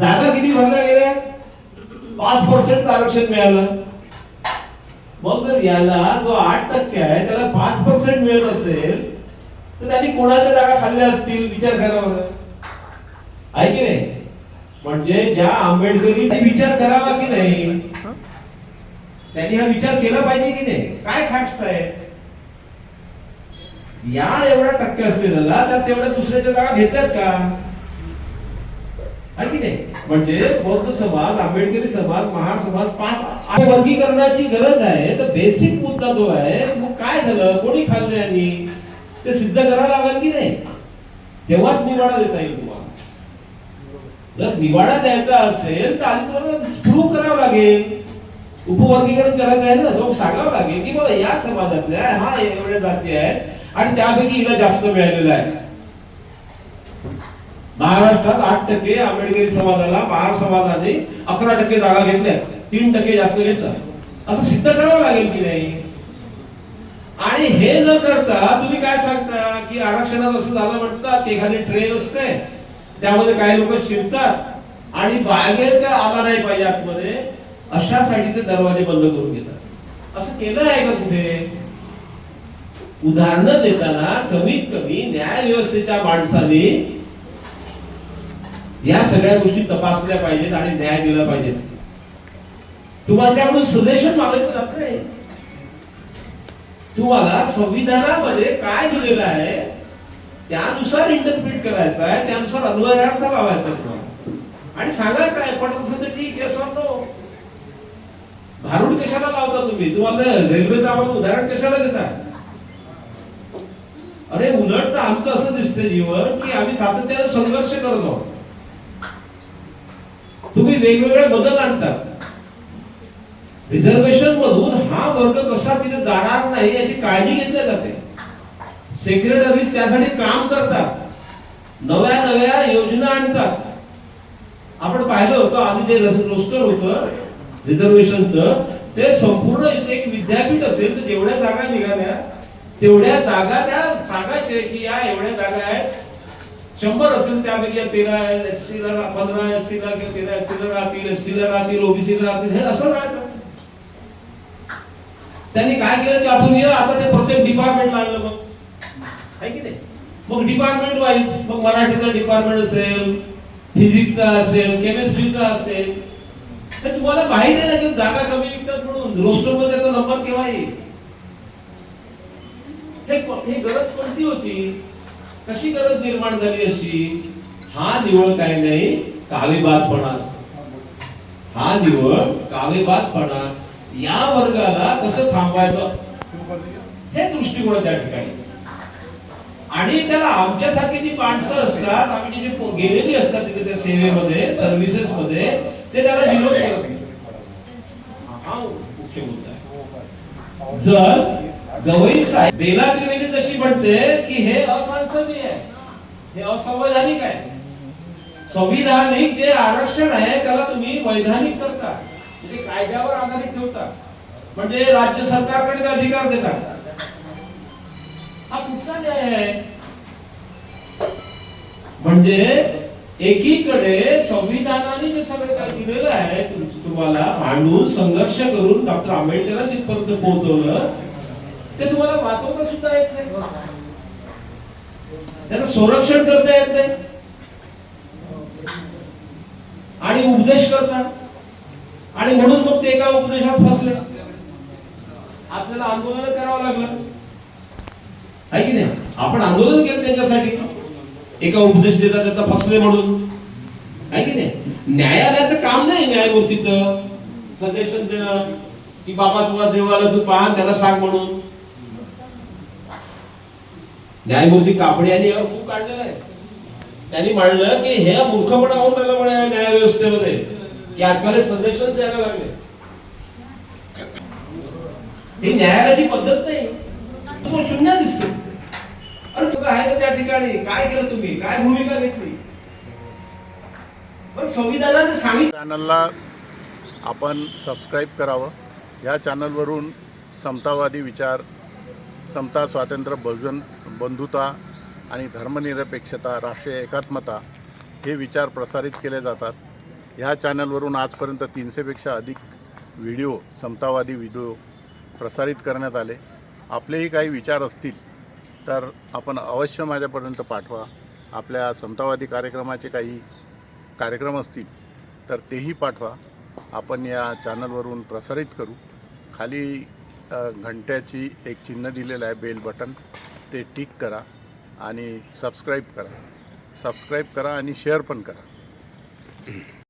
जागा किती भरल्या गेल्या पाच पर्सेंट आरक्षण मिळालं. मग जर याला जो आठ टक्के आहे त्याला पाच पर्सेंट मिळत असेल तर त्यांनी कोणाच्या जागा खाल्ल्या असतील? विचार करा बरं. आहे की नाही? म्हणजे ज्या आंबेडकरी विचार करावा की नाही? त्यांनी हा विचार केला पाहिजे की नाही? काय फॅक्ट्स आहे या एवढा टक्के असलेला त्या तेवढ्या दुसऱ्याच्या जागा घेतात का? की नाही? म्हणजे बौद्ध समाज आंबेडकरी समाज महार समाज पाच वर्गीकरणाची गरज आहे. तर बेसिक मुद्दा जो आहे मग काय झालं? कोणी खाल्लं यांनी ते सिद्ध करावं लागेल की नाही? तेव्हाच निवाडा देता येईल तुम्हाला. जर निवाडा द्यायचा असेल तर आधी तुम्हाला प्रूव्ह करावं लागेल. उपवर्गीकरण करायचं आहे ना तो सांगावं लागेल की बाबा या समाजातल्या हा एवढ्या जाती आहेत आणि त्यापैकी हिला जास्त मिळालेलं आहे. महाराष्ट्रात आठ टक्के आंबेडकरी समाजाला महार समाजाने अकरा टक्के जागा घेतल्या. तीन टक्के जास्त घेतला असं सिद्ध करावं लागेल की नाही? आणि हे न करता तुम्ही काय सांगता की आरक्षणात असं झालं म्हणतात एखादी ट्रेन असते त्यामध्ये काही लोक शिरतात आणि बागेचा आला नाही पाहिजे आतमध्ये अशासाठी ते दरवाजे बंद करून घेतात. असं केलं आहे का कुठे? उदाहरणं देताना कमीत कमी न्याय व्यवस्थेच्या माणसाने या सगळ्या गोष्टी तपासल्या पाहिजेत आणि न्याय दिला पाहिजे तुम्हाला सजेशन मागितलं जात नाही. तुम्हाला संविधानामध्ये काय दिलेलं आहे त्यानुसार इंटरप्रिट करायचं आहे त्यानुसार अन्वयार्थ लावायचा तुम्हाला. आणि सांगायचं आहे पण तसं तर ठीक आहे नो भारूड कशाला लावता तुम्ही? तुम्हाला रेल्वेचं आम्हाला उदाहरण कशाला देता? अरे उलट तर आमचं असं दिसतं जीवन की आम्ही सातत्याने संघर्ष करत आहोत. वेगवेगळे बदल आणतात. रिझर्वेशन मधून हा वर्ग कसा तिथे जाणार नाही याची काळजी घेतली जाते. सेक्रेटरीज त्यासाठी काम करतात. नव्या नव्या योजना आणतात. आपण पाहिलं होतं आधी जे रोस्टर होतं रिझर्वेशनचं ते संपूर्ण एक विद्यापीठ असेल तर जेवढ्या जागा निघाल्या तेवढ्या जागा त्या सांगायचे की या एवढ्या जागा आहेत शंभर असेल त्यापैकी तेरा एस ला पंधरा एस सी ला किंवा तेरा एस ला राहतील एस ला राहतील ओबीसी ला राहतील हे असं राहायचं. त्यांनी काय केलं ते आपण आता ते प्रत्येक डिपार्टमेंट आणलं मग आहे की नाही? मग डिपार्टमेंट वाईज मग मराठीचा डिपार्टमेंट असेल फिजिक्सचा असेल केमिस्ट्रीचा असेल. तर तुम्हाला माहिती आहे ना की जागा कमी निघतात म्हणून रोस्टरमध्ये नंबर केव्हा येईल? हे हे गरज कोणती होती? कशी गरज निर्माण झाली अशी? हा निवळ काय नाही कावेबाजपणा. हा निवळ कावेबाजपणा. या वर्गाला कसं थांबवायचं? हे दृष्टिकोन त्या ठिकाणी. आणि त्याला आमच्यासारखी जी माणसं असतात आम्ही जी जे गेलेली असतात तिथे त्या सेवेमध्ये सर्व्हिसेस मध्ये ते त्याला विरोध करत हा मुख्य मुद्दा आहे. जर गवई साहेब बेला त्रिवेदी जशी म्हणते की हे असंसदीय हे असंवैधानिक आहे. संविधानिक जे आरक्षण आहे त्याला तुम्ही वैधानिक करता. म्हणजे कायद्यावर आधारित ठेवता. म्हणजे राज्य सरकारकडे अधिकार देता हा कुठचा न्याय आहे? म्हणजे एकीकडे संविधानाने जे सगळं काय दिलेलं आहे तुम्हाला मांडून संघर्ष करून डॉक्टर आंबेडकरांनी तिथपर्यंत पोहोचवलं ते तुम्हाला वाचवता सुद्धा येत नाही. त्याचं संरक्षण करता येत नाही. आणि उपदेश करतात. आणि म्हणून मग ते एका उपदेशात फसले. आपल्याला आंदोलन करावं लागलं. आहे की नाही? आपण आंदोलन केलं त्यांच्यासाठी. एका उपदेश देता त्यांना फसले म्हणून. आहे की नाही? न्यायालयाचं काम नाही न्यायमूर्तीचं. सजेशन देणं की बाबा तुला देवाला तू पहा त्याला सांग म्हणून. न्यायमूर्ती कापडे यांनी यावर खूप काढलेला आहे. त्यांनी म्हणलं की हे मूर्खपणा होऊन राहिला म्हणे न्याय व्यवस्थेमध्ये की आजकाल संदेशच द्यायला लागले. ही न्यायालयाची पद्धत नाही. तो शून्य दिसतो. अरे तुला आहे ना त्या ठिकाणी. काय केलं तुम्ही? काय भूमिका घेतली? पण संविधानाने सांगितलं चॅनलला आपण सबस्क्राईब करावं. या चॅनलवरून समतावादी विचार समता स्वातंत्र्य बहुजन बंधुता आणि धर्मनिरपेक्षता राष्ट्रीय एकात्मता हे विचार प्रसारित केले जातात. ह्या चॅनलवरून आजपर्यंत तीनशेपेक्षा अधिक व्हिडिओ समतावादी व्हिडिओ प्रसारित करण्यात आले. आपलेही काही विचार असतील तर आपण अवश्य माझ्यापर्यंत पाठवा. आपल्या समतावादी कार्यक्रमाचे काही कार्यक्रम असतील तर तेही पाठवा. आपण या चॅनलवरून प्रसारित करू. खाली घंट्याची एक चिन्ह दिलेलं आहे बेल बटन ते टिक करा आणि सबस्क्राईब करा. सबस्क्राईब करा आणि शेअर पण करा.